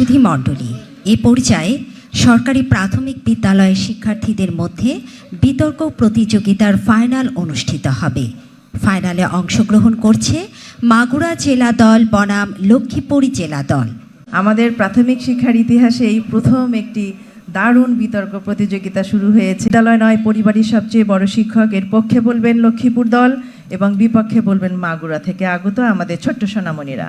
সুধী মণ্ডলী। এ পর্যায়ে সরকারি প্রাথমিক বিদ্যালয়ের শিক্ষার্থীদের মধ্যে বিতর্ক প্রতিযোগিতার ফাইনাল অনুষ্ঠিত হবে। ফাইনালে অংশগ্রহণ করছে মাগুরা জেলা দল বনাম লক্ষ্মীপুর জেলা দল। আমাদের প্রাথমিক শিক্ষার ইতিহাসে এই প্রথম একটি দারুণ বিতর্ক প্রতিযোগিতা শুরু হয়েছে। বিদ্যালয় নয় পরিবারের সবচেয়ে বড় শিক্ষক এর পক্ষে বলবেন লক্ষ্মীপুর দল এবং বিপক্ষে বলবেন মাগুরা থেকে আগত আমাদের ছোট্ট সোনামণিরা।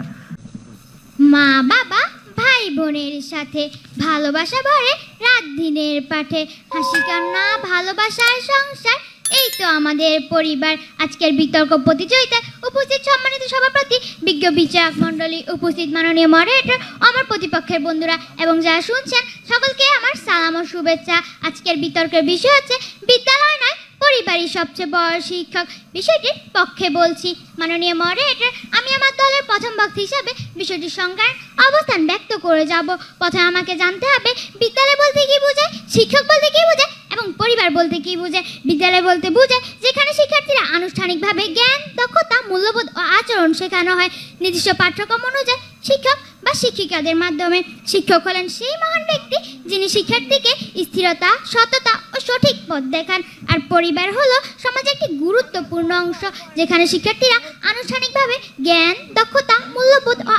মা বাবা ভাই বোনের সাথে ভালোবাসা ভরে রাত দিনের পাঠে। হাসি কান্না ভালোবাসার সংসার, এই তো আমাদের পরিবার। আজকের বিতর্ক প্রতিযোগিতায় উপস্থিত সম্মানিত সভাপতি বিজ্ঞ বিচারক মণ্ডলী উপস্থিত মাননীয় মডারেটর আমার প্রতিপক্ষের বন্ধুরা, এবং যারা শুনছেন, সকলকে আমার সালাম ও শুভেচ্ছা। আজকের বিতর্কের বিষয় হচ্ছে, বিদ্যালয় নয় পরিবারই সবচেয়ে বড় শিক্ষক। বিষয়টির পক্ষে বলছি। মাননীয় মডারেটর আমি আমার দলের প্রথম বক্তা হিসাবে বিষয়টির সংজ্ঞার অবস্থান ব্যক্ত করে যাব। প্রথমে আমাকে জানতে হবে, বিদ্যালয় বলতে কি বোঝায়, শিক্ষক বলতে কি বোঝায় এবং পরিবার বলতে কি বোঝায়। বিদ্যালয় বলতে বোঝায় যেখানে শিক্ষার্থীরা আনুষ্ঠানিকভাবে জ্ঞান, দক্ষতা, মূল্যবোধ ও আচরণ শেখানো হয়। নির্দিষ্ট পাঠ্যক্রম অনুযায়ী শিক্ষক বা শিক্ষিকাদের মাধ্যমে শিক্ষক হলেন সেই মহান ব্যক্তি যিনি শিক্ষার্থীকে স্থিরতা, সততা ও সঠিক পথ দেখান। আর পরিবার হলো সমাজের একটি গুরুত্বপূর্ণ অংশ, যেখানে শিক্ষার্থীরা আনুষ্ঠানিকভাবে জ্ঞান, দক্ষতা, মূল্যবোধ ও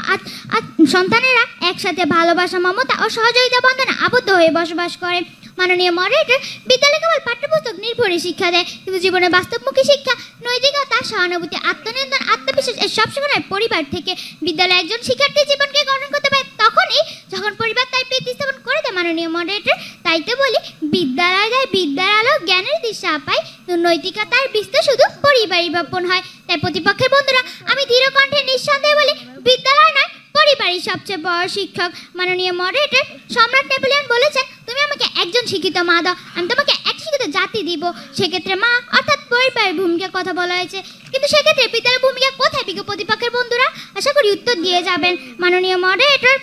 সন্তানেরা একসাথে ভালোবাসা, মমতা ও সহযোগিতা বন্ধনে আবদ্ধ হয়ে বসবাস করে। মাননীয় মডারেটর বিদ্যালয় কেবল পাঠ্যপুস্তক নির্ভরে শিক্ষা দেয়, কিন্তু জীবনে বাস্তবমুখী শিক্ষা, নৈতিকতা, সহানুভূতি, আত্মনিয়ন্ত্রণ আত্মবিশ্বাস এর সব শেখানোর পরিবার থেকে বিদ্যালয়ে একজন শিক্ষার্থী জীবনকে গঠন করতে পারে, তখনই যখন পরিবার তার প্রতিস্থাপন করে দেয়, মাননীয় মডারেটর তাই তো বলি বিদ্যালয় দেয় বিদ্যার আলো জ্ঞানের দিশা পায় নৈতিকতার বিস্তার শুধু পরিবারই বপন হয়। তাই প্রতিপক্ষের বন্ধুরা, আমি দৃঢ় কণ্ঠে নিঃসন্দেহে বলি, বিদ্যালয় নয় পরিবারই সবচেয়ে বড় শিক্ষক। মাননীয় মডারেটর সম্রাট নেপোলিয়ন বলেছেন, তুমি আমাকে একজন শিক্ষিত মা দাও, আমি তোমাকে এক শিক্ষিত জাতি দিব। সেক্ষেত্রে মা অর্থাৎ পরিবারের ভূমিকা কথা বলা হয়েছে। কিন্তু সেক্ষেত্রে পিতার ভূমিকা কোথায়? বিজ্ঞ প্রতিপক্ষের বন্ধুরা আশা করি উত্তর দিয়ে যাবেন। মাননীয় মডারেটর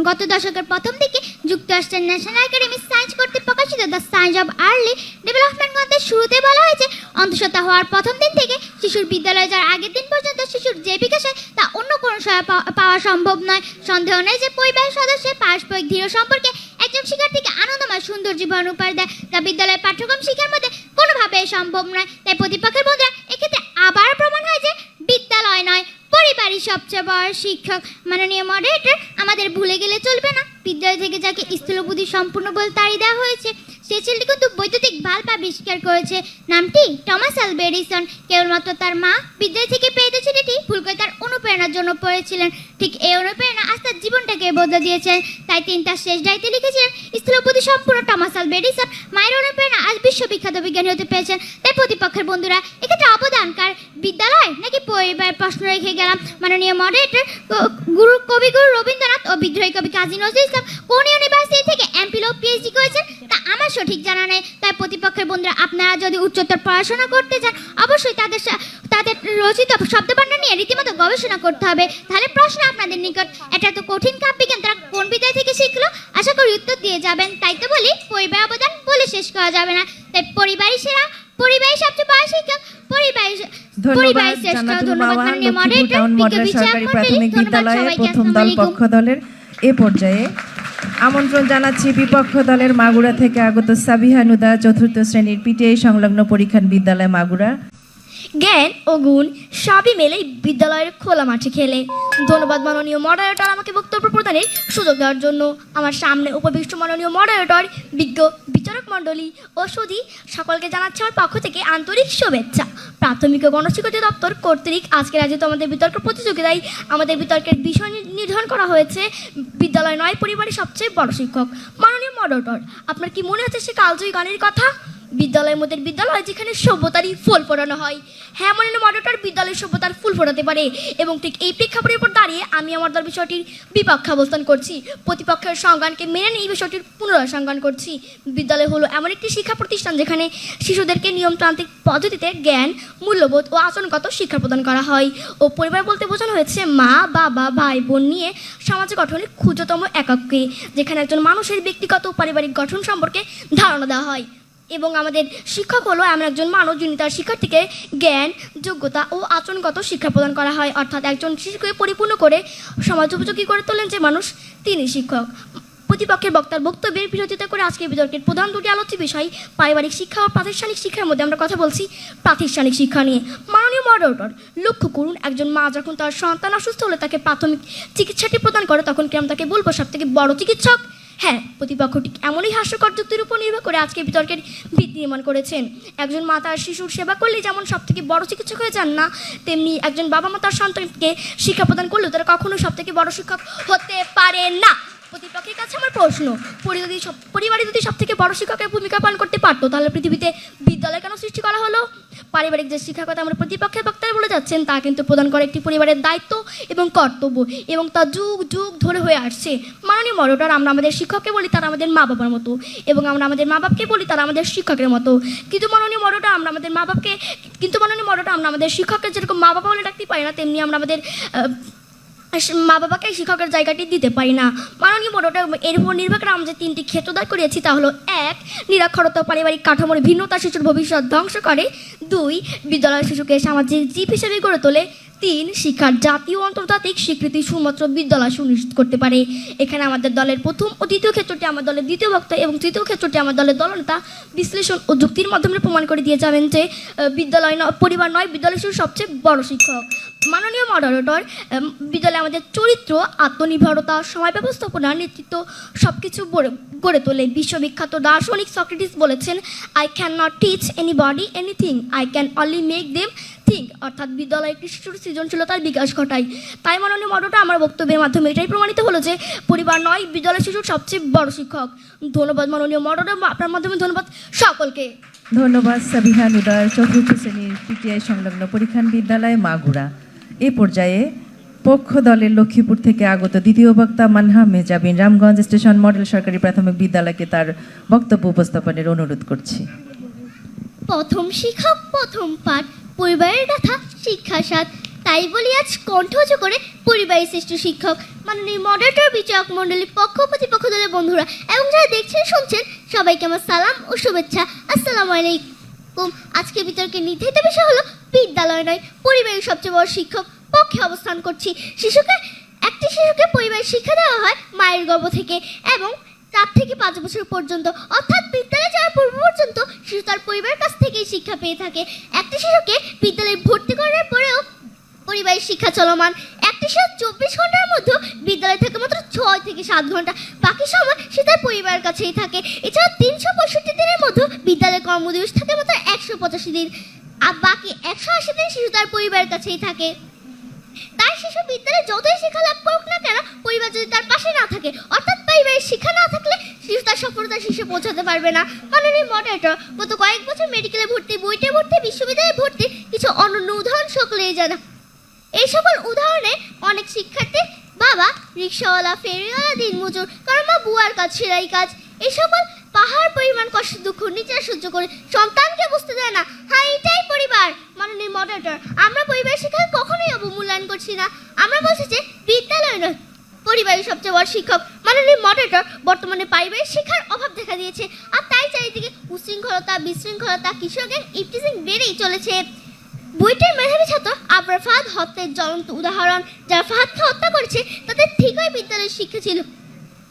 গত দশকের প্রথম দিকে যুক্তরাষ্ট্রের ন্যাশনাল একাডেমি সায়েন্স কর্তৃক প্রকাশিত the science of early development গ্রন্থের শুরুতে বলা হয়েছে, অন্তঃসত্ত্বা হওয়ার প্রথম দিন থেকে শিশুর বিদ্যালয়ে যাওয়ার আগের দিন পর্যন্ত শিশুর যে বিকাশ হয় তা অন্য কোনো সহায় পাওয়া- সম্ভব নয়। সন্দেহ নেই যে পরিবারের সদস্যের পারস্পরিক দৃঢ় সম্পর্কে একজন শিক্ষার্থীকে আনন্দময় সুন্দর জীবন উপহার দেয়। যা বিদ্যালয়ের পাঠ্যক্রম শিক্ষার মধ্যে কোনোভাবে সম্ভব নয়। তাই প্রতিপক্ষের বন্ধুরা এক্ষেত্রে আবার প্রমাণ হয় যে বিদ্যালয় নয় পরিবারই সবচেয়ে বড় শিক্ষক মাননীয় মডারেটর, আমাদের ভুলে গেলে চলবে না। বিদ্যালয় থেকে যাকে স্থূলবুদ্ধি সম্পূর্ণ বলে তাড়ি দেওয়া হয়েছে। সে কিন্তু বৈদ্যুতিক বাল্ব আবিষ্কার করেছে। নামটি টমাস এডিসন কেবলমাত্র তার মা বিদ্যালয় থেকে পেয়েছে ছেলেটি ভুল করে তার অনুপ্রেরণার জন্য পড়েছিলেন। ঠিক এই অনুপ্রেরণা আজ তার জীবনটাকে বদলে দিয়েছেন তাই তিনি তার শেষ ডায়েতে লিখেছিলেন স্থূলবুদ্ধি সম্পূর্ণ টমাস এডিসন মায়ের অনুপ্রেরণা আজ বিশ্ববিখ্যাত বিজ্ঞানী হতে পেরেছেন। তাই প্রতিপক্ষের বন্ধুরা, এক্ষেত্রে অবদানকার বিদ্যালয় নাকি পরিবার প্রশ্ন রেখে গেলাম। মাননীয় মডারেটর গুরু, কবিগুরু রবীন্দ্রনাথ ও বিদ্রোহী কবি কাজী নজরুল ইসলাম কোন ইউনিভার্সিটি থেকে এমপিল ও পিএইচডি করেছেন তা আমার সঠিক জানা নেই। তাই প্রতিপক্ষের বন্ধুরা আপনারা যদি উচ্চতর পড়াশোনা করতে চান অবশ্যই তাদের তাদের রচিত শব্দভাণ্ডার নিয়ে রীতিমতো গবেষণা করতে হবে। তাহলে প্রশ্ন আপনাদের নিকট। এটা তো কঠিন কাব্যবিজ্ঞান তারা কোন বিদ্যালয় থেকে শিখলো? আশা করি উত্তর দিয়ে যাবেন। তাই তো বলি পরিবার অবদান বলে শেষ করা যাবে না। তাই পরিবারই সেরা পরিবারই সবচেয়ে বড় শিক্ষক পরিবারই পরিবারই শ্রেষ্ঠ। ধন্যবাদ মাননীয় মডারেটর মডেল সরকারি প্রাথমিক বিদ্যালয়ে প্রথম দল পক্ষ দলের এ পর্যায়ে আমন্ত্রণ জানাচ্ছি বিপক্ষ দলের মাগুরা থেকে আগত সাবিহা নুদা চতুর্থ শ্রেণির পিটিআই সংলগ্ন পরীক্ষণ বিদ্যালয় মাগুরা। জ্ঞান ও গুণ সবই মেলে বিদ্যালয়ের খোলা মাঠে খেলে। ধন্যবাদ মাননীয় মডারেটর আমাকে বক্তব্য প্রদানের সুযোগ দেওয়ার জন্য। আমার সামনে উপবিষ্ট মাননীয় মডারেটর, বিজ্ঞ বিচারক মণ্ডলী ও সুধী সকলকে জানাচ্ছে আমার পক্ষ থেকে আন্তরিক শুভেচ্ছা। প্রাথমিক ও গণশিক্ষা দপ্তর কর্তৃক আজকের আয়োজিত আমাদের বিতর্ক প্রতিযোগিতায় আমাদের বিতর্কের বিষয় নির্ধারণ করা হয়েছে। বিদ্যালয় নয়, পরিবারের সবচেয়ে বড় শিক্ষক। মাননীয় মডারেটর, আপনার কি মনে হচ্ছে সে কালজয়ী গানের কথা? বিদ্যালয়ের মধ্যে বিদ্যালয় যেখানে সভ্যতারই ফুল ফোটানো হয়। হ্যাঁ মনে মডারেটর বিদ্যালয়ের সভ্যতার ফুল ফোটাতে পারে। এবং ঠিক এই প্রেক্ষাপটের উপর দাঁড়িয়ে আমি আমার দল বিষয়টির বিপক্ষে অবস্থান করছি। প্রতিপক্ষের সংজ্ঞানকে মেনে নিয়ে এই বিষয়টির পুনরায় সংজ্ঞান করছি। বিদ্যালয় হলো এমন একটি শিক্ষা প্রতিষ্ঠান যেখানে শিশুদেরকে নিয়মতান্ত্রিক পদ্ধতিতে জ্ঞান, মূল্যবোধ ও আচরণগত শিক্ষা প্রদান করা হয়। ও পরিবার বলতে বোঝানো হয়েছে, মা, বাবা, ভাই, বোন নিয়ে সমাজ গঠনের ক্ষুদ্রতম একককে যেখানে একজন মানুষের ব্যক্তিগত ও পারিবারিক গঠন সম্পর্কে ধারণা দেওয়া হয়। এবং আমাদের শিক্ষক হলো এমন একজন মানুষ যিনি তার শিক্ষার্থীকে জ্ঞান, যোগ্যতা ও আচরণগত শিক্ষা প্রদান করা হয়। অর্থাৎ একজন শিশুকে পরিপূর্ণ করে সমাজ উপযোগী করে তোলেন যে মানুষ তিনি শিক্ষক। প্রতিপক্ষের বক্তার বক্তব্যের বিরোধিতা করে আজকের বিতর্কের প্রধান দুটি আলোচ্য বিষয়, পারিবারিক শিক্ষা ও প্রাতিষ্ঠানিক শিক্ষার মধ্যে আমরা কথা বলছি প্রাতিষ্ঠানিক শিক্ষা নিয়ে। মাননীয় মডারেটর, লক্ষ্য করুন, একজন মা যখন তার সন্তান অসুস্থ হলে তাকে প্রাথমিক চিকিৎসাটি প্রদান করে, তখন কি আমরা তাকে বলব সব থেকে বড় চিকিৎসক? হ্যাঁ প্রতিপক্ষটি এমনই হাস্যকর যুক্তির উপর নির্ভর করে আজকে বিতর্কের ভিত্তি নির্মাণ করেছেন। একজন মাতার শিশুর সেবা করলে যেমন সব থেকে বড় চিকিৎসক হয়ে যান না, তেমনি একজন বাবা মা তার সন্তানকে শিক্ষা প্রদান করলেও তারা কখনো সব থেকে বড় শিক্ষক হতে পারে না। প্রতিপক্ষের কাছে আমার প্রশ্ন। পরি- যদি সব- পরিবারে যদি সব থেকে বড় শিক্ষকের ভূমিকা পালন করতে পারতো, তাহলে পৃথিবীতে বিদ্যালয় কেন সৃষ্টি করা হলো? পারিবারিক যে শিক্ষার কথা আমরা প্রতিপক্ষের বক্তারা বলে যাচ্ছেন, তা কিন্তু প্রদান করে একটি পরিবারের দায়িত্ব এবং কর্তব্য এবং তা যুগ যুগ ধরে হয়ে আসছে। মাননীয় মরোটার, আমরা আমাদের শিক্ষককে বলি তারা আমাদের মা বাবার মতো এবং আমরা আমাদের মা বাপকে বলি তারা আমাদের শিক্ষকের মতো। কিন্তু মাননীয় মরোটা আমরা আমাদের মা বাপকে, কিন্তু মাননীয় মরোটা আমরা আমাদের শিক্ষককে যেরকম মা বাবা বলে ডাকতে পারি না, তেমনি আমরা আমাদের মা বাবাকে শিক্ষকের জায়গাটি দিতে পারি না। মাননীয় বড়টা এর উপর নির্ভর করে আমরা যে তিনটি ক্ষেত্র দায় করিয়েছি তা হলো এক, নিরক্ষরতা পারিবারিক কাঠামোর ভিন্নতা শিশুর ভবিষ্যৎ ধ্বংস করে। দুই বিদ্যালয় শিশুকে সামাজিক জীব হিসেবে গড়ে তোলে। তিন শিক্ষার জাতীয় আন্তর্জাতিক স্বীকৃতি শুধুমাত্র বিদ্যালয় সুনিশ্চিত করতে পারে। এখানে আমাদের দলের প্রথম ও দ্বিতীয় ক্ষেত্রটি আমার দলের দ্বিতীয় বক্তা এবং তৃতীয় ক্ষেত্রটি আমার দলের দলনেতা বিশ্লেষণ ও যুক্তির মাধ্যমে প্রমাণ করে দিয়ে যাবেন যে বিদ্যালয় নয়, পরিবার নয়, বিদ্যালয় শিশু সবচেয়ে বড় শিক্ষক। মাননীয় মডারেটর বিদ্যালয়ে আমাদের চরিত্র, আত্মনির্ভরতা সময় ব্যবস্থাপনা নেতৃত্ব সব কিছু গড়ে তোলে। বিশ্ববিখ্যাত দার্শনিক সক্রেটিস বলেছেন I can not teach anybody anything I can only make them think অর্থাৎ বিদ্যালয় একটি শিশুর সৃজনশীলতার বিকাশ ঘটায়। তাই মাননীয় মডটা আমার বক্তব্যের মাধ্যমে এটাই প্রমাণিত হলো যে পরিবার নয় বিদ্যালয় শিশুর সবচেয়ে বড় শিক্ষক। ধন্যবাদ মাননীয় মডটা আপনার মাধ্যমে ধন্যবাদ সকলকে। ধন্যবাদ সাবিহা নুদার চতুর্থ শ্রেণির পিটিআই সংলগ্ন পরীক্ষান বিদ্যালয় মাগুরা। এ পর্যায়ে পক্ষ দলের লক্ষ্মীপুর থেকে আগত দ্বিতীয় বক্তা মানহা মেজাবিন রামগঞ্জ স্টেশন মডেল সরকারি প্রাথমিক বিদ্যালয়কে তার বক্তব্য উপস্থাপনের অনুরোধ করছি। প্রথম শিক্ষক প্রথম পাঠ। পরিবারের কথা শিক্ষার সাথ তাই বলি আজ কণ্ঠ উঁচু করে পরিবারের শ্রেষ্ঠ শিক্ষক। মাননীয় মডারেটর বিচারক মণ্ডলী পক্ষ, প্রতিপক্ষ দলের বন্ধুরা, এবং যারা দেখছেন, শুনছেন, সবাইকে আমার সালাম ও শুভেচ্ছা। আসসালামু আলাইকুম। আজকে বিতর্কে নির্ধারিত বিষয় হলো বিদ্যালয় নয়, পরিবারের সবচেয়ে বড় শিক্ষক পক্ষে অবস্থান করছি। শিশুকে, একটি শিশুকে পরিবারের শিক্ষা দেওয়া হয় মায়ের গর্ভ থেকে, এবং চার থেকে পাঁচ বছর পর্যন্ত, অর্থাৎ বিদ্যালয়ে যাওয়ার পূর্ব পর্যন্ত, শিশু তার পরিবারের কাছ থেকেই শিক্ষা পেয়ে থাকে। একটি শিশুকে বিদ্যালয়ে ভর্তি করার পরেও পরিবারের শিক্ষা চলমান। একটি শিশু চব্বিশ ঘণ্টার মধ্যে বিদ্যালয় থেকে মাত্র ছয় থেকে সাত ঘণ্টা। বাকি সময় সে তার পরিবারের কাছেই থাকে। এছাড়া তিনশো পঁয়ষট্টি দিনের মধ্যে বিদ্যালয়ে কর্মদিবস থাকে মাত্র একশো পঁচাশি দিন। আর বাকি একশো আশি দিন শিশু তার পরিবারের কাছেই থাকে। তাই শিশু বিদ্যালয়ে যতই শিক্ষা লাভ করুক না কেন, পরিবার যদি তার পাশে না থাকে, অর্থাৎ পরিবারের শিক্ষা না থাকলে শিশু তার সফলতা শীর্ষে পৌঁছাতে পারবে না। মাননীয় মডারেটর গত কয়েক বছর মেডিকেলে ভর্তি বইটে ভর্তি, বিশ্ববিদ্যালয়ে ভর্তি, কিছু অনন্য উদাহরণ সকলেই জানা এই সকল উদাহরণে অনেক শিক্ষার্থী বাবা, রিক্সাওয়ালা, ফেরিওয়ালা, দিনমজুর, কারণ মা বুয়ার কাজ, সেলাই কাজ, এই সকল পাহাড়, পরিমাণ কষ্ট, দুঃখ নিচে সহ্য করে সন্তানকে বুঝতে দেয় না। হ্যাঁ এটাই পরিবার। মাননীয় মডারেটর আমরা পরিবার শিক্ষাকে কখনোই অবমূল্যায়ন করছি না। আমরা বলছি যে বিদ্যালয় নয়, পরিবারের সবচেয়ে বড় শিক্ষক। মাননীয় মডারেটর বর্তমানে পারিবারিক শিক্ষার অভাব দেখা দিয়েছে। আর তাই চারিদিকে উশৃঙ্খলতা, বিশৃঙ্খলতা কিশোর গ্যাং ইফটিজিং বেড়েই চলেছে। বইটির মেধাবী ছাত্র আবরার ফাহাদ হত্যার জ্বলন্ত উদাহরণ। যারা ফাহাদকে হত্যা করেছে, তাদের ঠিকই বিদ্যালয়ের শিক্ষা ছিল।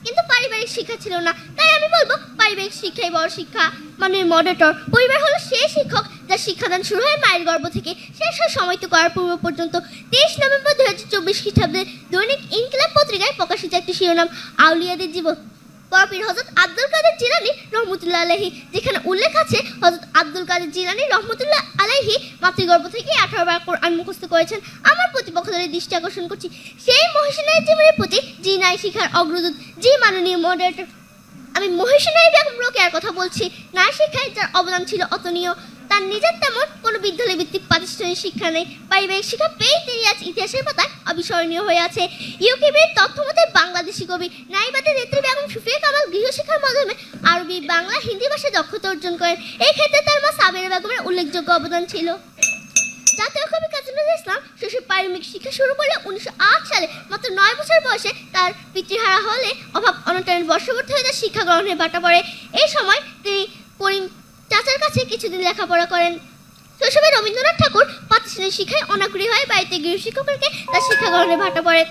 কিন্তু পারিবারিক শিক্ষা ছিল না। তাই আমি বলব, পারিবারিক শিক্ষাই বড় শিক্ষা। মানে মডারেটর পরিবার হলো সেই শিক্ষক যার শিক্ষাদান শুরু হয় মায়ের গর্ভ থেকে। শেষ হয় সময়িত করার পূর্ব পর্যন্ত। তেইশ নভেম্বর দু হাজার চব্বিশ খ্রিস্টাব্দে দৈনিক ইনকিলাব পত্রিকায় প্রকাশিত একটি শিরোনাম, আউলিয়াদের জীবন। পরপীর হজরত আব্দুল কাদের জিলানি রহমতুল্লাহ আলাহি যেখানে উল্লেখ আছে হজরত আব্দুল কাদের জিলানি রহমতুল্লাহ আলাহি মাতৃগর্ভ থেকে আঠারো বার কোরআন মুখস্থ করেছেন। আমার প্রতিপক্ষ দলের দৃষ্টি আকর্ষণ করছি। সেই মহিষনায় জীবনের প্রতি যে নারী শিক্ষার অগ্রদূত যে মাননীয় মডারেটর আমি মহিষনাই বেগম রোকেয়ার কথা বলছি। নারী শিক্ষায় যার অবদান ছিল অতনীয় তার নিজের তেমন কোনো বিদ্যালয় ভিত্তিক প্রাতিষ্ঠানিক শিক্ষা নেই। পারিবারিক শিক্ষা পেয়ে তিনি আজ ইতিহাসের পাতায় অবিস্মরণীয় হয়ে আছে। ইউকিবির তথ্য মতে বাংলাদেশি কবি নাইবাদের নেত্রী বেগম সুফিয়া কামাল গৃহশিক্ষার মাধ্যমে আরবি, বাংলা, হিন্দি ভাষায় দক্ষতা অর্জন করেন। এই ক্ষেত্রে তার মা সাবেরা বেগমের উল্লেখযোগ্য অবদান ছিল। জাতীয় কবি কাজী নজরুল ইসলাম শিশুর প্রাথমিক শিক্ষা শুরু করলে উনিশশো আট সালে মাত্র নয় বছর বয়সে তার পিতৃহারা হলে অভাব অনটনের বর্ষবর্তী হয়ে তার শিক্ষা গ্রহণের বাটা পড়ে। এই সময় তিনি পরি- চাচার কাছে কিছুদিন লেখাপড়া করেন শৈশবে রবীন্দ্রনাথ ঠাকুর প্রাতিষ্ঠানিক শিক্ষায় অনাগ্রহী হয়ে বাড়িতে গৃহশিক্ষককে তার শিক্ষা গ্রহণে ভাটা পড়ে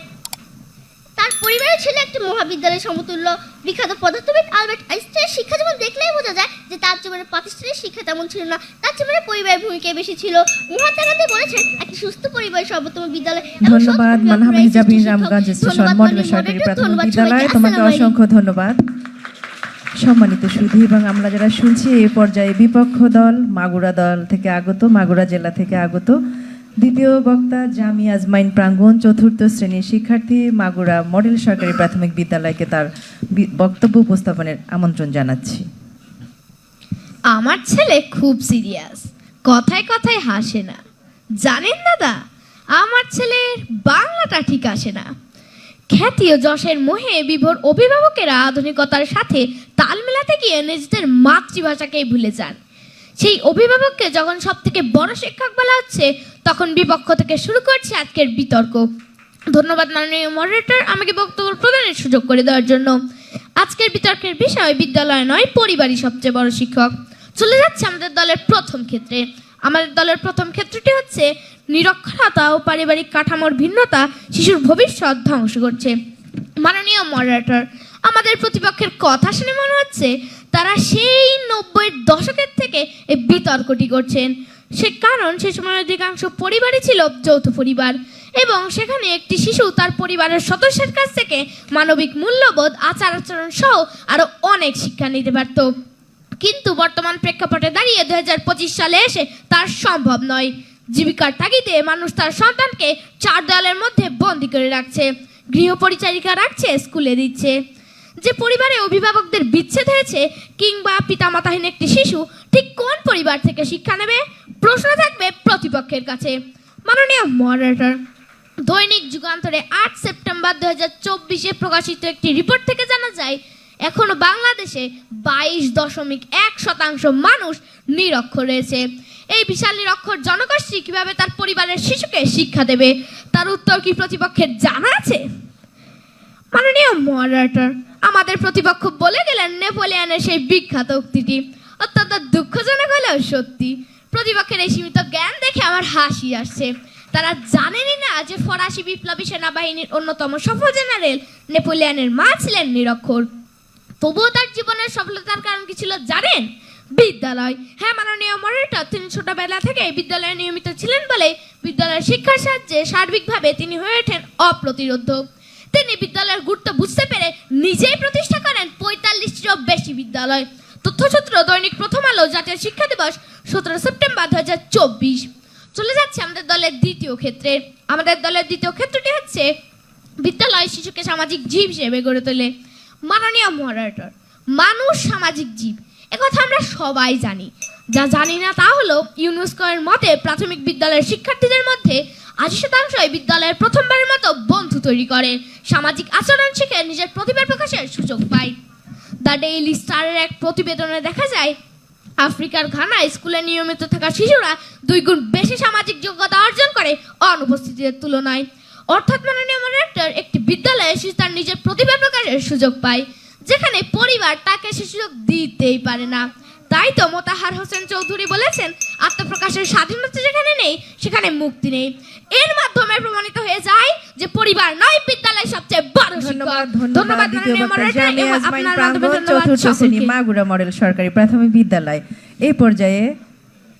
তার পরিবারে ছিল একটি মহাবিদ্যালয় সমতুল্য বিখ্যাত পদার্থবিদ আলবার্ট আইনস্টাইনের শিক্ষা জীবন দেখলেই বোঝা যায় যে তার জীবনে প্রাতিষ্ঠানিক শিক্ষা তেমন ছিল না তার জীবনে পরিবারের ভূমিকা বেশি ছিল মহাত্মা গান্ধী বলেছেন একটি সুস্থ পরিবার সর্বোত্তম বিদ্যালয় ধন্যবাদ সৎ মানহা পরিবার মেহজাবিন শিক্ষক। রামগঞ্জ স্টেশন মডেল সরকারি প্রাথমিক বিদ্যালয় তোমাকে অসংখ্য ধন্যবাদ সম্মানিত সুধী এবং আমরা যারা শুনছি এই পর্যায়ে বিপক্ষ দল, মাগুরা দল থেকে আগত, মাগুরা জেলা থেকে আগত, দ্বিতীয় বক্তা জামি আজমাইন প্রাঙ্গণ, চতুর্থ শ্রেণির শিক্ষার্থী মাগুরা মডেল সরকারি প্রাথমিক বিদ্যালয়কে তার বক্তব্য উপস্থাপনের আমন্ত্রণ জানাচ্ছি। আমার ছেলে খুব সিরিয়াস, কথায় কথায় হাসে না। জানেন দাদা, আমার ছেলের বাংলাটা ঠিক আসে না। খ্যাতি ও যশের মোহে বিভোর অভিভাবকেরা আধুনিকতার সাথে তাল মেলাতে গিয়ে নিজেদের মাতৃভাষাকেই ভুলে যান। সেই অভিভাবককে যখন সব থেকে বড় শিক্ষক বলা হচ্ছে, তখন বিপক্ষ থেকে শুরু করছে আজকের বিতর্ক। ধন্যবাদ মাননীয় মডারেটর আমাকে বক্তব্য প্রদানের সুযোগ করে দেওয়ার জন্য। আজকের বিতর্কের বিষয় বিদ্যালয় নয়, পরিবারই সবচেয়ে বড় শিক্ষক। চলে যাচ্ছে আমাদের দলের প্রথম ক্ষেত্রে। আমাদের দলের প্রথম ক্ষেত্রটি হচ্ছে নিরক্ষরতা ও পারিবারিক কাঠামোর ভিন্নতা শিশুর ভবিষ্যৎ ধ্বংস করছে। মাননীয় মডারেটর আমাদের প্রতিপক্ষের কথা শুনে মনে হচ্ছে তারা সেই নব্বইয়ের দশকের থেকে বিতর্কটি করছেন। সে কারণ সে সময় অধিকাংশ পরিবারই ছিল যৌথ পরিবার এবং সেখানে একটি শিশু তার পরিবারের সদস্যের কাছ থেকে মানবিক মূল্যবোধ, আচার আচরণ সহ আরও অনেক শিক্ষা নিতে পারত। কিন্তু বর্তমান প্রেক্ষাপটে দাঁড়িয়ে দু হাজার পঁচিশ সালে এসে তার সম্ভব নয়। জীবিকার তাগিদে মানুষ তার সন্তানকে চার দেওয়ালের মধ্যে বন্দি করে রাখছে গৃহপরিচারিকা রাখছে, স্কুলে দিচ্ছে। যে পরিবারে অভিভাবকদের বিচ্ছেদ হয়েছে কিংবা পিতামাতাহীন একটি শিশু ঠিক কোন পরিবার থেকে শিক্ষা নেবে, প্রশ্ন থাকবে প্রতিপক্ষের কাছে। মাননীয় মডারেটর, দৈনিক যুগান্তরে আট সেপ্টেম্বর দু হাজার চব্বিশে প্রকাশিত একটি রিপোর্ট থেকে জানা যায়, এখনও বাংলাদেশে বাইশ দশমিক এক শতাংশ মানুষ নিরক্ষর রয়েছে। এই বিশাল নিরক্ষর জনগোষ্ঠী কীভাবে তার পরিবারের শিশুকে শিক্ষা দেবে? তার উত্তর কি প্রতিপক্ষের জানা আছে? মাননীয় মডারেটর, আমাদের প্রতিপক্ষ বলে গেলেন নেপোলিয়ানের সেই বিখ্যাত উক্তিটি। অত্যন্ত দুঃখজনক হলেও সত্যি। প্রতিপক্ষের এই সীমিত জ্ঞান দেখে আমার হাসি আসছে। তারা জানেনই না যে ফরাসি বিপ্লবী সেনাবাহিনীর অন্যতম সফল জেনারেল নেপোলিয়ানের মা ছিলেন নিরক্ষর। তবুও তার জীবনের সফলতার কারণ কি ছিল জানেন? বিদ্যালয়। হ্যাঁ মাননীয় মডারেটর তিনি ছোটবেলা থেকে বিদ্যালয়ে নিয়মিত ছিলেন বলে বিদ্যালয়ের শিক্ষার সাহায্যে সার্বিকভাবে তিনি হয়ে ওঠেন অপ্রতিরোধ তিনি বিদ্যালয়ের গুরুত্ব বুঝতে পেরে নিজেই প্রতিষ্ঠা করেন পঁয়তাল্লিশটিরও বেশি বিদ্যালয়। তথ্যসূত্র, দৈনিক প্রথম আলো, জাতীয় শিক্ষা দিবস, সতেরো সেপ্টেম্বর দু হাজার চব্বিশ। চলে যাচ্ছে আমাদের দলের দ্বিতীয় ক্ষেত্রে। আমাদের দলের দ্বিতীয় ক্ষেত্রটি হচ্ছে বিদ্যালয় শিশুকে সামাজিক জীব হিসেবে গড়ে তোলে। মাননীয় মডারেটর মানুষ সামাজিক জীব। একথা আমরা সবাই জানি। যা জানি না তা হলো ইউনেস্কোর মতে প্রাথমিক বিদ্যালয়ের শিক্ষার্থীদের মধ্যে আশি শতাংশই বিদ্যালয়ের প্রথমবারের মতো বন্ধু তৈরি করে। সামাজিক আচরণ শিখে নিজের প্রতিভা প্রকাশের সুযোগ পায়। দ্য ডেইলি স্টারের এক প্রতিবেদনে দেখা যায়, আফ্রিকার ঘানা স্কুলে নিয়মিত থাকা শিশুরা দুই গুণ বেশি সামাজিক যোগ্যতা অর্জন করে অনুপস্থিতির তুলনায়। অর্থাৎ মাননীয় মডারেটর একটি বিদ্যালয়ে শিশু তার নিজের প্রতিভা প্রকাশের সুযোগ পায়। যেখানে পরিবার তাকে সে সুযোগ দিতেই পারে না। তাই তো মোতাহার হোসেন চৌধুরী বলেছেন আত্মপ্রকাশের স্বাধীনতা যেখানে নেই সেখানে মুক্তি নেই। এর মাধ্যমে প্রমাণিত হয়ে যায় যে পরিবার নয় বিদ্যালয় সবচেয়ে বড় ধন্যবাদ ধন্যবাদ আপনার মাধ্যমে ধন্যবাদ চতুর্থ শ্রেণি। মাগুরা মডেল সরকারি প্রাথমিক বিদ্যালয়। এই পর্যায়ে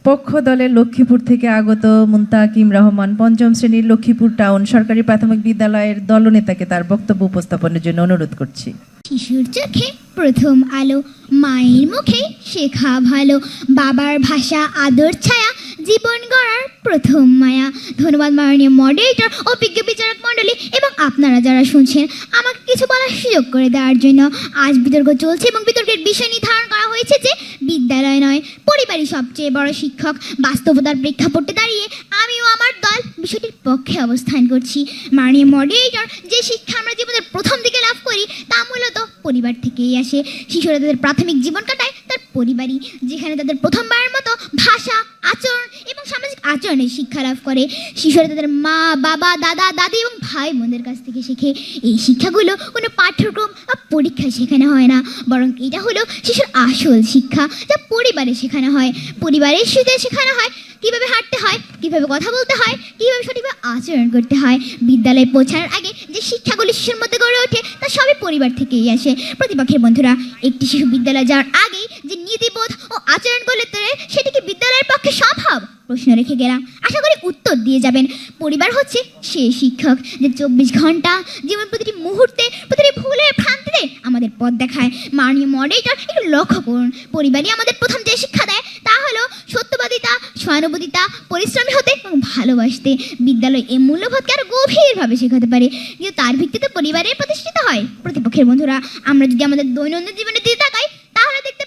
পক্ষ দলের লক্ষ্মীপুর থেকে আগত মুন্তাকিম রহমান পঞ্চম শ্রেণির লক্ষ্মীপুর টাউন সরকারি প্রাথমিক বিদ্যালয়ের দলনেতাকে তার বক্তব্য উপস্থাপনের জন্য অনুরোধ করছি। শিশুর চোখে প্রথম আলো, মায়ের মুখে শেখা ভালো, বাবার ভাষা, আদর, ছায়া, জীবন গড়ার প্রথম মায়া। ধন্যবাদ মাননীয় মডারেটর ও বিজ্ঞ বিচারক মণ্ডলী এবং আপনারা যারা শুনছেন, আমাকে কিছু বলার সুযোগ করে দেওয়ার জন্য। আজ বিতর্ক চলছে এবং বিতর্কের বিষয় নির্ধারণ করা হয়েছে যে বিদ্যালয় নয় পরিবারই সবচেয়ে বড় শিক্ষক। বাস্তবতার প্রেক্ষাপটে দাঁড়িয়ে আমিও আমার দল বিষয়টির পক্ষে অবস্থান করছি। মাননীয় মডারেটর যে শিক্ষা আমরা জীবনের প্রথম দিকে লাভ করি, তা মূলত পরিবার থেকেই আসে। শিশুরা তাদের প্রাথমিক জীবন কাটায়, তার পরিবারই, যেখানে তাদের প্রথমবারের মতো ভাষা, আচরণ এবং সামাজিক আচরণে শিক্ষা লাভ করে। শিশুরা তাদের মা, বাবা, দাদা, দাদি এবং ভাই বোনদের কাছ থেকে শেখে। এই শিক্ষাগুলো কোনো পাঠ্যক্রম বা পরীক্ষায় শেখানো হয় না, বরং এটা হলো শিশুর আসল শিক্ষা যা পরিবারে শেখানো হয়। পরিবারের শিশুদের শেখানো হয়। কীভাবে হাঁটতে হয়, কীভাবে কথা বলতে হয়, কীভাবে সঠিকভাবে আচরণ করতে হয়। বিদ্যালয়ে পৌঁছানোর আগে যে শিক্ষাগুলি শিশুর মধ্যে গড়ে ওঠে, তা সবই পরিবার থেকেই আসে। প্রতিপক্ষের বন্ধুরা, একটি শিশু বিদ্যালয়ে যাওয়ার আগেই যে নীতিবোধ ও আচরণ গড়ে তোলে, সেটি কি বিদ্যালয়ের পক্ষে সম্ভব? প্রশ্ন রেখে গেলাম। আশা করি উত্তর দিয়ে যাবেন। পরিবার হচ্ছে সে শিক্ষক যে চব্বিশ ঘণ্টা জীবন প্রতিটি মুহূর্তে, প্রতিটি ভুলে ভ্রান্তিতে আমাদের পথ দেখায়। মাননীয় মডেলটা একটু লক্ষ্য করুন। পরিবারই আমাদের প্রথম যে শিক্ষা দেয়, তা হলো সত্যবাদিতা, সহানুভূতিতা, পরিশ্রমী হতে এবং ভালোবাসতে। বিদ্যালয় এই মূল্যবোধকে আরও গভীরভাবে শেখাতে পারে। কিন্তু তার ভিত্তিতে পরিবারের প্রতিষ্ঠিত হয় প্রতিপক্ষের বন্ধুরা। আমরা যদি আমাদের দৈনন্দিন জীবনের দিকে তাকাই, তাহলে দেখতে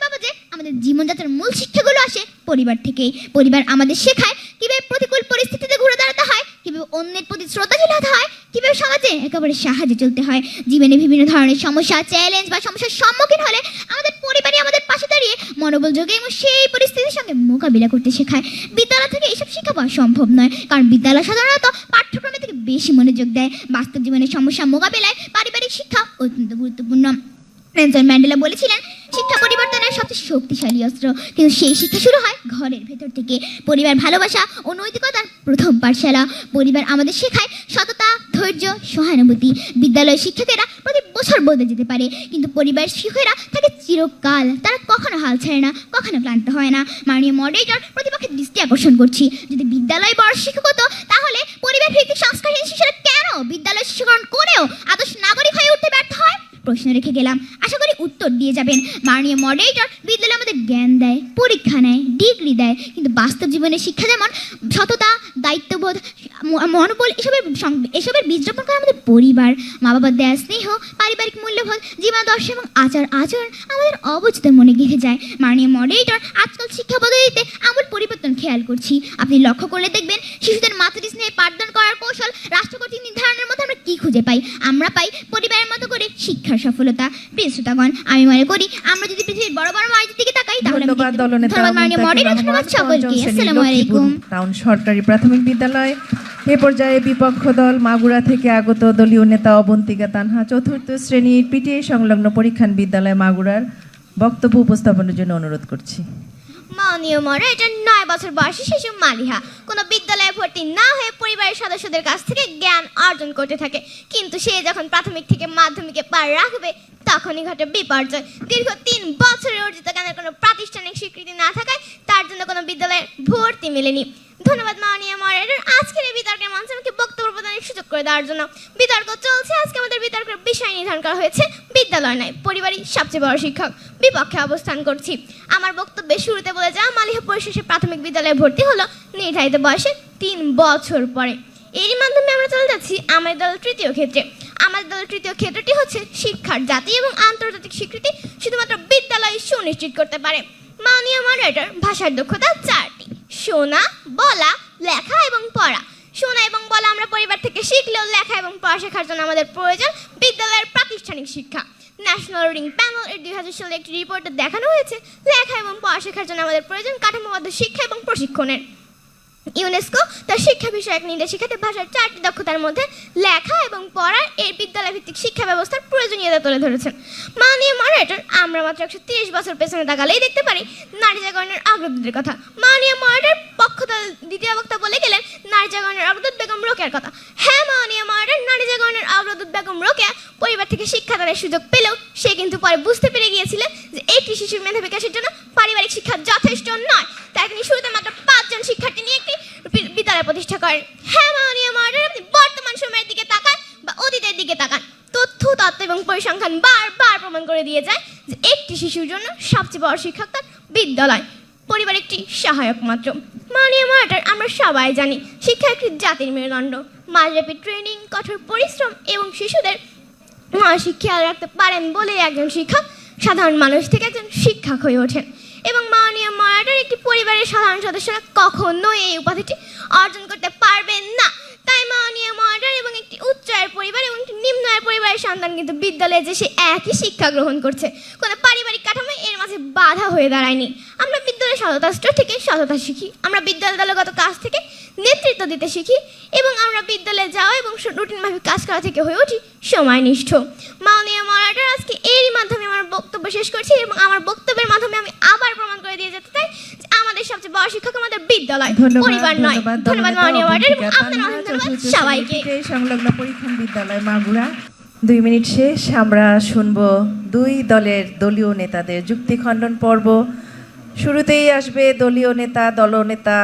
আমাদের জীবনযাত্রার মূল শিক্ষাগুলো আসে পরিবার থেকেই পরিবার আমাদের শেখায় কীভাবে প্রতিকূল পরিস্থিতিতে ঘুরে দাঁড়াতে হয়, কীভাবে অন্যের প্রতি শ্রদ্ধাশীল হতে হয়, কীভাবে সমাজে একেবারে সাহায্যে চলতে হয়। জীবনে বিভিন্ন ধরনের সমস্যা চ্যালেঞ্জ বা সমস্যার সম্মুখীন হলে আমাদের পরিবারই আমাদের পাশে দাঁড়িয়ে মনোবল যোগে এবং সেই পরিস্থিতির সঙ্গে মোকাবিলা করতে শেখায়। বিদ্যালয় থেকে এইসব শিক্ষা পাওয়া সম্ভব নয়, কারণ বিদ্যালয় সাধারণত পাঠ্যক্রমে থেকে বেশি মনোযোগ দেয়। বাস্তব জীবনের সমস্যা মোকাবিলায় পারিবারিক শিক্ষা অত্যন্ত গুরুত্বপূর্ণ। ম্যান্ডেলা বলেছিলেন শিক্ষা পরিবর্তনের সবচেয়ে শক্তিশালী অস্ত্র। কিন্তু সেই শিক্ষা শুরু হয় ঘরের ভেতর থেকে। পরিবার ভালোবাসা ও নৈতিকতার প্রথম পাঠশালা। পরিবার আমাদের শেখায় সততা, ধৈর্য, সহানুভূতি। বিদ্যালয়ের শিক্ষকেরা প্রতি বছর বদলে যেতে পারে। কিন্তু পরিবার শিক্ষকেরা থাকে চিরকাল, তারা কখনো হাল ছাড়ে না, কখনো ক্লান্ত হয় না। মাননীয় মডারেটর প্রতিপক্ষের দৃষ্টি আকর্ষণ করছি। যদি বিদ্যালয় বড় শিক্ষক হতো, তাহলে পরিবার ভিত্তিক সংস্কারহীন শিশুরা কেন বিদ্যালয় শিক্ষকরণ করেও আদর্শ নাগরিক হয়ে উঠতে ব্যর্থ হয়? প্রশ্ন রেখে গেলাম। আশা করি উত্তর দিয়ে যাবেন। মাননীয় মডারেটর বিদ্যালয়ে আমাদের জ্ঞান দেয়, পরীক্ষা নেয় ডিগ্রি দেয়। কিন্তু বাস্তব জীবনের শিক্ষা যেমন, সততা, দায়িত্ববোধ মনোবল, এসবের এসবের বীজ রোপণ করে আমাদের পরিবার। মা বাবার দেয়া স্নেহ, পারিবারিক মূল্যবোধ, জীবনাদর্শ এবং আচার আচরণ আমাদের অবচিত মনে গেঁথে যায়। মাননীয় মডারেটর আজকাল শিক্ষা পদ্ধতিতে আমূল পরিবর্তন খেয়াল করছি। আপনি লক্ষ্য করলে দেখবেন, শিশুদের মাতৃ স্নেহে পাঠদান করার কৌশল রাষ্ট্র কর্তৃক নির্ধারণের মধ্যে আমরা কি খুঁজে পাই? আমরা পাই পরিবারের মতো করে শিক্ষার সফলতা প্রিয় শ্রোতাগণ আমি মনে করি আমরা যদি পৃথিবীর বড় বড় মায়ের দিকে তাকাই তাহলে ধন্যবাদ দলনেতা ধন্যবাদ সকলকে। আসসালামু আলাইকুম। টাউন সরকারি প্রাথমিক বিদ্যালয় এ পর্যায়ে বিপক্ষ দল মাগুরা থেকে আগত দলীয় নেতা অবন্তিকা তানহা চতুর্থ শ্রেণির পিটিএ সংলগ্ন পরীক্ষণ বিদ্যালয় মাগুরার বক্তব্য উপস্থাপনের জন্য অনুরোধ করছি। মাননীয় মডারেটর নয় বছর বয়সী শিশু মালিহা। কোনো বিদ্যালয়ে ভর্তি না হয়ে পরিবারের সদস্যদের কাছ থেকে জ্ঞান অর্জন করতে থাকে। কিন্তু সে যখন প্রাথমিক থেকে মাধ্যমিকে পার রাখবে, তখনই ঘটে বিপর্যয়। দীর্ঘ তিন বছরের অর্জিত জ্ঞানের কোনো প্রাতিষ্ঠানিক স্বীকৃতি না থাকায় তার জন্য কোনো বিদ্যালয়ে ভর্তি মেলেনি। ধন্যবাদ মাননীয় মডারেটর আজকের এই বিতর্কের মঞ্চে আমাকে বক্তব্য প্রদানের সুযোগ করে দেওয়ার জন্য বিতর্ক চলছে। আজকে আমাদের বিতর্কের বিষয় নির্ধারণ করা হয়েছে বিদ্যালয় নয় পরিবারই সবচেয়ে বড় শিক্ষক বিপক্ষে অবস্থান করছি। আমার বক্তব্যের শুরুতে বলে যাওয়া মালিহা পরিশেষে প্রাথমিক বিদ্যালয়ে ভর্তি হলো নির্ধারিত বয়সে তিন বছর পরে। এরই মাধ্যমে আমরা চলে যাচ্ছি আমাদের দল তৃতীয় ক্ষেত্রে। আমাদের দলের তৃতীয় ক্ষেত্রটি হচ্ছে শিক্ষার জাতি এবং আন্তর্জাতিক স্বীকৃতি শুধুমাত্র বিদ্যালয় সুনিশ্চিত করতে পারে। মাননীয় মডারেটর ভাষার দক্ষতা চারটি। শোনা, বলা, লেখা এবং পড়া। শোনা এবং বলা আমরা পরিবার থেকে শিখলেও লেখা এবং পড়া শেখার জন্য আমাদের প্রয়োজন বিদ্যালয়ের প্রাতিষ্ঠানিক শিক্ষা। ন্যাশনাল রিডিং প্যানেল এর দুই হাজার সালে একটি রিপোর্টে দেখানো হয়েছে। লেখা এবং পড়া শেখার জন্য আমাদের প্রয়োজন কাঠামোবদ্ধ শিক্ষা এবং প্রশিক্ষণের। ইউনেস্কো তার শিক্ষা বিষয়ক নির্দেশিকাতে ভাষার চারটি দক্ষতার মধ্যে লেখা এবং পড়ার এই বিদ্যালয় ভিত্তিক শিক্ষা ব্যবস্থার প্রয়োজনীয়তা তুলে ধরেছেন। মাননীয় মডারেটর, আমরা মাত্র একশো তিরিশ বছর পেছনে তাকালেই দেখতে পারি নারী জাগরণের অগ্রদূতের কথা। মাননীয় মডারেটর পক্ষ দ্বিতীয় বক্তা বলে গেলেন, নারী জাগরণের অগ্রদূত বেগম রোকেয়ার কথা। হ্যাঁ মাননীয় মডারেটর, নারী জাগরণের অগ্রদূত বেগম রোকেয়া পরিবার থেকে শিক্ষাদানের সুযোগ পেলেও সে কিন্তু পরে বুঝতে পেরে গিয়েছিলেন যে একটি শিশুর মেধা বিকাশের জন্য পারিবারিক শিক্ষা যথেষ্ট নয়, তাই তিনি শুরুতে মাত্র পাঁচজন শিক্ষার্থী নিয়ে একটি বিদ্যালয় প্রতিষ্ঠা করেন। হ্যাঁ মাননীয় মডারেটর আপনি বর্তমান সময়ের দিকে তাকান বা অতীতের দিকে তাকান। তথ্য, তত্ত্ব এবং পরিসংখ্যান বারবার প্রমাণ করে দিয়ে যায় যে একটি শিশুর জন্য সবচেয়ে বড় শিক্ষক তার বিদ্যালয়। পরিবার একটি সহায়ক মাত্র। মাননীয় মডারেটর আমরা সবাই জানি শিক্ষা একটি জাতির মেরুদণ্ড। মাসব্যাপী ট্রেনিং কঠোর পরিশ্রম এবং শিশুদের মানসিক খেয়াল রাখতে পারেন বলেই একজন শিক্ষক সাধারণ মানুষ থেকে একজন শিক্ষক হয়ে ওঠেন। এবং মাননীয় একটি পরিবারের সাধারণ সদস্যরা কখনো এই উপাধিটি অর্জন করতে পারবেন না। শিখি। এবং আমরা বিদ্যালয়ে যাওয়া এবং কাজ করা থেকে হয়ে উঠি সময়নিষ্ঠ। মাননীয় মডার আজকে এরই মাধ্যমে আমার বক্তব্য শেষ করছি এবং আমার বক্তব্যের মাধ্যমে আমি আবার প্রমাণ করে দিয়ে যেতে চাই আমাদের সবচেয়ে বড় শিক্ষক আমাদের বিদ্যালয়। পরিবার নয়। ধন্যবাদ মাননীয় অবন্তিকা অনেক ধন্যবাদ সবাইকে। সংলগ্ন পরীক্ষণ বিদ্যালয় মাগুরা। দুই মিনিট শেষ আমরা শুনব দুই দলের দলীয় নেতাদের যুক্তি খণ্ডন পর্ব। শুরুতেই আসবে দলীয় নেতা দলনেতা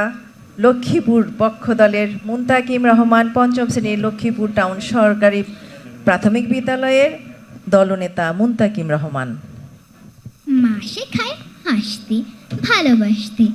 লক্ষ্মীপুর পক্ষ দলের মুন্তাকিম রহমান পঞ্চম শ্রেণির লক্ষ্মীপুর টাউন সরকারি প্রাথমিক বিদ্যালয়ের দলনেতা মুন্তাকিম রহমান। মা শেখায় হাসতে। ভালোবাসতে।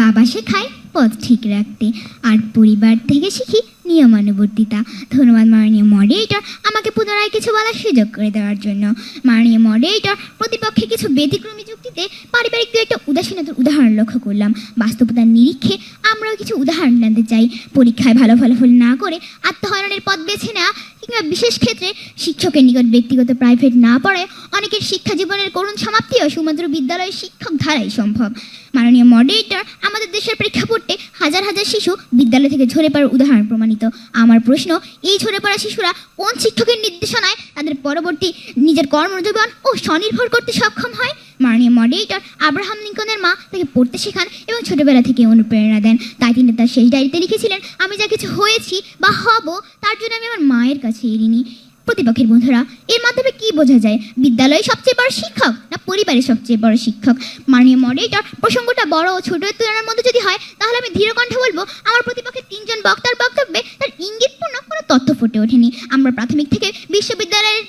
বাবা শেখায় পথ ঠিক রাখতে, আর পরিবার থেকে শিখি নিয়মানুবর্তিতা। ধন্যবাদ মাননীয় মডারেটর আমাকে পুনরায় কিছু বলার সুযোগ করে দেওয়ার জন্য। মাননীয় মডারেটর প্রতিপক্ষে কিছু ব্যতিক্রমী যুক্তিতে পারিবারিক দু একটা উদাসীনতার উদাহরণ লক্ষ্য করলাম। বাস্তবতার নিরীক্ষে আমরাও কিছু উদাহরণ জানতে চাই। পরীক্ষায় ভালো ফলাফল না করে আত্মহরণের পথ বেছে নেওয়া কিংবা বিশেষ ক্ষেত্রে শিক্ষকের নিকট ব্যক্তিগত প্রাইভেট না পড়ায় অনেকের শিক্ষা জীবনের করুণ সমাপ্তিও শুধুমাত্র বিদ্যালয়ের শিক্ষক ধারাই সম্ভব। মাননীয় মডারেটর আমাদের দেশের প্রেক্ষাপটে হাজার হাজার শিশু বিদ্যালয় থেকে ঝরে পড়ার উদাহরণ প্রমাণিত। আমার প্রশ্ন, এই ঝরে পড়া শিশুরা কোন শিক্ষকের নির্দেশনায় তাদের পরবর্তী নিজের কর্মজীবন ও স্বনির্ভর করতে সক্ষম হয়? মাননীয় মডারেটর আব্রাহাম লিঙ্কনের মা তাকে পড়তে শেখান এবং ছোটবেলা থেকে অনুপ্রেরণা দেন। তাই তিনি তার শেষ ডায়েরিতে লিখেছিলেন, আমি যা কিছু হয়েছি বা হব, তার জন্য আমি আমার মায়ের কাছে し入りに প্রতিপক্ষের বন্ধুরা, এর মাধ্যমে কি বোঝা যায়? বিদ্যালয়ে সবচেয়ে বড় শিক্ষক না পরিবারের সবচেয়ে বড় শিক্ষক? মাননীয় মডারেটর প্রসঙ্গটা বড় ও ছোট তুলনার মধ্যে যদি হয়, তাহলে আমি ধীর কণ্ঠে বলব, আমার প্রতিপক্ষের তিনজন বক্তার বক্তব্যে তার ইঙ্গিতপূর্ণ কোনো তথ্য ফুটে ওঠেনি। আমরা প্রাথমিক থেকে বিশ্ববিদ্যালয়ের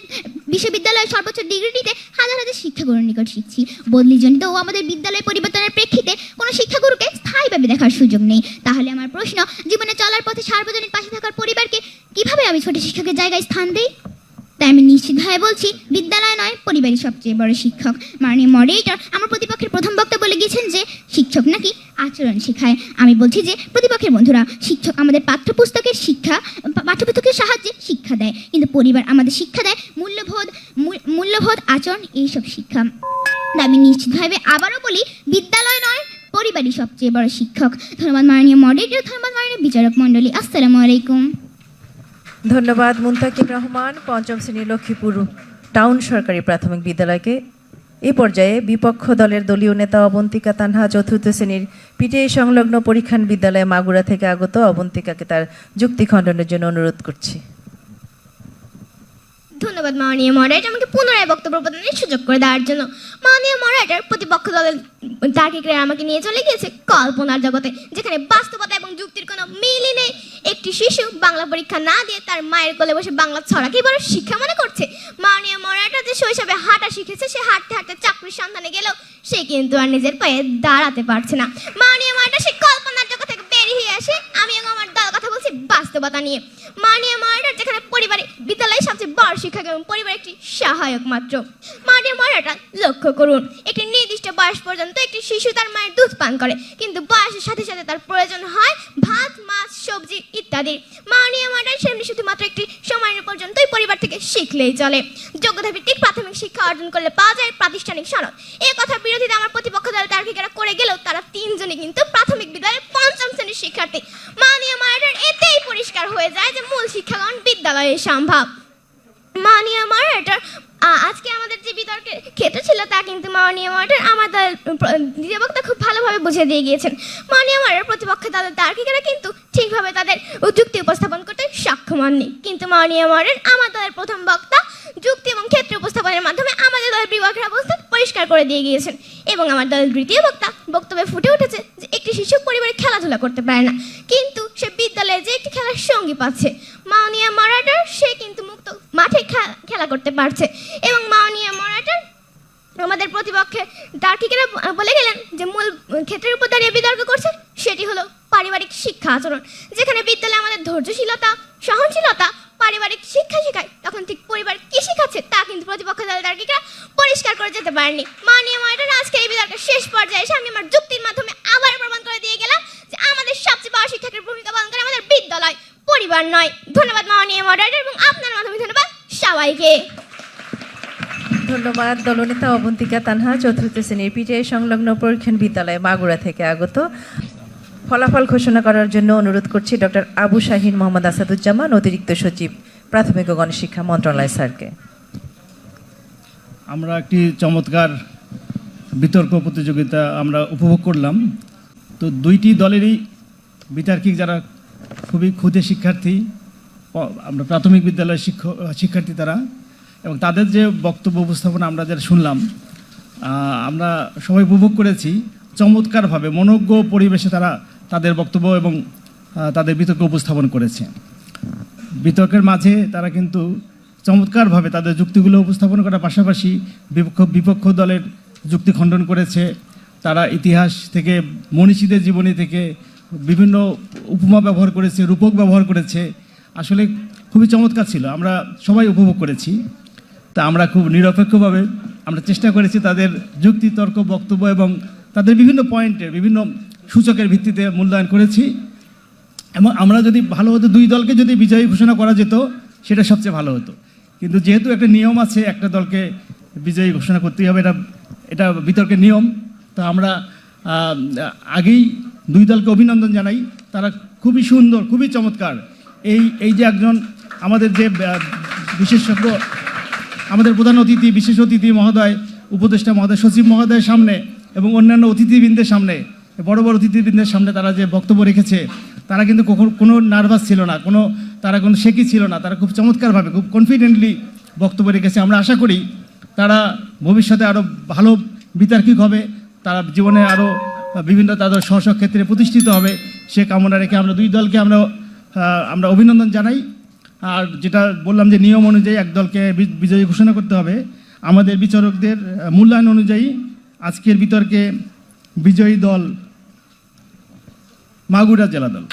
বিশ্ববিদ্যালয়ের সর্বোচ্চ ডিগ্রিটিতে হাজার হাজার শিক্ষাগুরুর নিকট শিখছি। বদলিজনিত ও আমাদের বিদ্যালয় পরিবর্তনের প্রেক্ষিতে কোনো শিক্ষাগুরুকে স্থায়ীভাবে দেখার সুযোগ নেই। তাহলে আমার প্রশ্ন, জীবনে চলার পথে সার্বজনীন পাশে থাকার পরিবারকে কীভাবে আমি ছোট শিক্ষকের জায়গায় স্থান দিই? তাই আমি নিশ্চিতভাবে বলছি, বিদ্যালয় নয় পরিবারই সবচেয়ে বড় শিক্ষক। মাননীয় মডারেটর আমার প্রতিপক্ষের প্রথম বক্তা বলে গিয়েছেন যে, শিক্ষক নাকি আচরণ শেখায়। আমি বলছি যে, প্রতিপক্ষের বন্ধুরা, শিক্ষক আমাদের পাঠ্যপুস্তকের শিক্ষা পাঠ্যপুস্তকের সাহায্যে শিক্ষা দেয়। কিন্তু পরিবার আমাদের শিক্ষা দেয় মূল্যবোধ মূল্যবোধ, আচরণ, এইসব শিক্ষা। আমি নিশ্চিতভাবে আবারও বলি, বিদ্যালয় নয়, পরিবারই সবচেয়ে বড় শিক্ষক। ধন্যবাদ মাননীয় মডারেটর ধন্যবাদ মাননীয় বিচারক মণ্ডলী। আসসালামু আলাইকুম। ধন্যবাদ মুন্তাকিম রহমান, পঞ্চম শ্রেণির লক্ষ্মীপুর টাউন সরকারি প্রাথমিক বিদ্যালয়কে। এ পর্যায়ে বিপক্ষ দলের দলীয় নেতা অবন্তিকা তানহা চতুর্থ শ্রেণির পিটিআই সংলগ্ন পরীক্ষণ বিদ্যালয়ে মাগুরা থেকে আগত অবন্তিকাকে তার যুক্তি খণ্ডনের জন্য অনুরোধ করছি। ধন্যবাদ মাননীয় মডারেটর আমাকে পুনরায় বক্তব্য প্রদানের সুযোগ করে দেওয়ার জন্য। মাননীয় মডারেটর প্রতিপক্ষ দলের তার্কিকরা আমাকে নিয়ে চলে গিয়েছে কল্পনার জগতে, যেখানে বাস্তবতা এবং যুক্তির কোনো মিলই নেই। একটি শিশু বাংলা পরীক্ষা না দিয়ে তার মায়ের কোলে বসে বাংলা ছড়া কি বড় শিক্ষা মনে করছে। মাননীয় মডারেটর যে শৈশবে হাঁটা শিখেছে, সে হাঁটতে হাঁটতে চাকরির সন্ধানে গেলেও সে কিন্তু আর নিজের পায়ে দাঁড়াতে পারছে না। মাননীয় মডারেটর সে কল্পনার থেকে বেরিয়ে আসে আমি এবং আমার দল কথা বলছি বাস্তবতা নিয়ে। মাননীয় মডারেটর যেখানে পরিবারে বিদ্যালয়ে সবচেয়ে বড় শিক্ষক এবং পরিবার একটি সহায়ক মাত্র। মাননীয় মডারেটর লক্ষ্য করুন, একটি নির্দিষ্ট বয়স পর্যন্ত একটি শিশু তার মায়ের দুধ পান করে, কিন্তু বয়সের সাথে সাথে তার প্রয়োজন হয় ভাত, মাছ, সবজি ইত্যাদি। মাননীয় মডারেটর সেমনি শুধুমাত্র একটি সময়ের পর্যন্তই পরিবার থেকে শিখলেই চলে। যোগ্যতা ভিত্তিক প্রাথমিক শিক্ষা অর্জন করলে পাওয়া যায় প্রাতিষ্ঠানিক সনদ। এ কথার বিরোধিতা আমার প্রতিপক্ষ দল তার্কিকেরা করে গেলেও তারা তিনজনই কিন্তু প্রাথমিক বিদ্যালয়ের পঞ্চম শ্রেণির শিক্ষার্থী। মানিয়া মডারেটর এতেই পরিষ্কার হয়ে যায় যে মূল শিক্ষাগণ বিদ্যালয়ে সম্ভব। মানিয়া মডারেটর আজকে আমাদের যে বিতর্কের ক্ষেত্র ছিল তা কিন্তু মানিয়া মডারেটর আমাদের দ্বিতীয় বক্তা খুব ভালোভাবে বুঝিয়ে দিয়ে গিয়েছেন। মানিয়া মডারেটর প্রতিপক্ষে তাদের তার্কিকেরা কিন্তু ঠিকভাবে তাদের যুক্তি উপস্থাপন করতে সক্ষম হননি। কিন্তু মাননীয় মডারেটর আমার দলের প্রথম বক্তা যুক্তি এবং ক্ষেত্র উপস্থাপনের মাধ্যমে আমাদের দলের বিপক্ষের অবস্থা পরিষ্কার করে দিয়ে গিয়েছেন এবং আমার দলের দ্বিতীয় বক্তা বক্তব্যে ফুটে উঠেছে যে একটি শিশু পরিবারে খেলাধুলা করতে পারে না, কিন্তু সে বিদ্যালয়ে যে একটি খেলার সঙ্গী পাচ্ছে। মাননীয় মডারেটর সে কিন্তু মুক্ত মাঠে খেলা করতে পারছে এবং মাননীয় মডারেটর আমাদের প্রতিপক্ষে তার্কিকেরা ব- বলে গেলেন যে মূল ক্ষেত্রের উপর দাঁড়িয়ে বিতর্ক করছে, সেটি হলো পারিবারিক শিক্ষা আচরণ। যেখানে বিদ্যালয়ে আমাদের ধৈর্যশীলতা, সহনশীলতা, পারিবারিক শিক্ষা শেখায়। তখন ঠিক পরিবার কি শিখাচ্ছে তা কিন্তু প্রতিপক্ষ দলের তার্কিকরা পরিষ্কার করে যেতে পারেনি মাননীয় মডারেটর আজকে এই বিতর্কের শেষ পর্যায়ে এসে আমি আমার যুক্তির মাধ্যমে আবার প্রমাণ করে দিয়ে গেলাম যে আমাদের সবচেয়ে বড় শিক্ষকের ভূমিকা পালন করে আমাদের বিদ্যালয়, পরিবার নয়। ধন্যবাদ মাননীয় মডারেটর এবং আপনার মাধ্যমে ধন্যবাদ সবাইকে। ধন্যবাদ দলনেতা অবন্তিকা তানহা, চতুর্থ শ্রেণির পিটিআই সংলগ্ন পরীক্ষণ বিদ্যালয় মাগুরা থেকে আগত ফলাফল ঘোষণা করার জন্য অনুরোধ করছি ডক্টর আবু শাহিন মোহাম্মদ আসাদুজ্জামান, অতিরিক্ত সচিব প্রাথমিক ও গণশিক্ষা মন্ত্রণালয় স্যারকে। আমরা একটি চমৎকার বিতর্ক প্রতিযোগিতা আমরা উপভোগ করলাম। তো দুইটি দলেরই বিতার্কিক যারা খুবই ক্ষুদে শিক্ষার্থী, আমরা প্রাথমিক বিদ্যালয়ের শিক্ষক শিক্ষার্থী তারা এবং তাদের যে বক্তব্য উপস্থাপনা আমরা যারা শুনলাম আমরা সবাই উপভোগ করেছি। চমৎকারভাবে মনোজ্ঞ পরিবেশে তারা তাদের বক্তব্য এবং তাদের বিতর্ক উপস্থাপন করেছে। বিতর্কের মাঝে তারা কিন্তু চমৎকারভাবে তাদের যুক্তিগুলো উপস্থাপন করার পাশাপাশি বিপক্ষ বিপক্ষ দলের যুক্তি খণ্ডন করেছে। তারা ইতিহাস থেকে, মনীষীদের জীবনী থেকে বিভিন্ন উপমা ব্যবহার করেছে, রূপক ব্যবহার করেছে। আসলে খুবই চমৎকার ছিল। আমরা সবাই উপভোগ করেছি। তা আমরা খুব নিরপেক্ষভাবে আমরা চেষ্টা করেছি তাদের যুক্তি, তর্ক, বক্তব্য এবং তাদের বিভিন্ন পয়েন্টের বিভিন্ন সূচকের ভিত্তিতে মূল্যায়ন করেছি। এবং আমরা যদি ভালো হতো, দুই দলকে যদি বিজয়ী ঘোষণা করা যেত, সেটা সবচেয়ে ভালো হতো। কিন্তু যেহেতু একটা নিয়ম আছে, একটা দলকে বিজয়ী ঘোষণা করতেই হবে, এটা এটা বিতর্কের নিয়ম। তো আমরা আগেই দুই দলকে অভিনন্দন জানাই। তারা খুবই সুন্দর, খুবই চমৎকার। এই এই যে একজন আমাদের যে বিশেষজ্ঞ, আমাদের প্রধান অতিথি, বিশেষ অতিথি মহোদয়, উপদেষ্টা মহোদয়, সচিব মহোদয়ের সামনে এবং অন্যান্য অতিথিবৃন্দের সামনে বড় বড় অতিথিবৃন্দের সামনে তারা যে বক্তব্য রেখেছে, তারা কিন্তু কোনো নার্ভাস ছিল না, কোনো, তারা কোনো শেকি ছিল না, তারা খুব চমৎকারভাবে, খুব কনফিডেন্টলি বক্তব্য রেখেছে। আমরা আশা করি তারা ভবিষ্যতে আরও ভালো বিতার্কিক হবে, তারা জীবনে আরও বিভিন্ন তাদের স্ব ক্ষেত্রে প্রতিষ্ঠিত হবে, সে কামনা রেখে আমরা দুই দলকে আমরা আমরা অভিনন্দন জানাই। আর যেটা বললাম যে নিয়ম অনুযায়ী এক দলকে বিজয়ী ঘোষণা করতে হবে, আমাদের বিচারকদের মূল্যায়ন অনুযায়ী আজকের বিতর্কে বিজয়ী দল মাগুরা জেলা দল।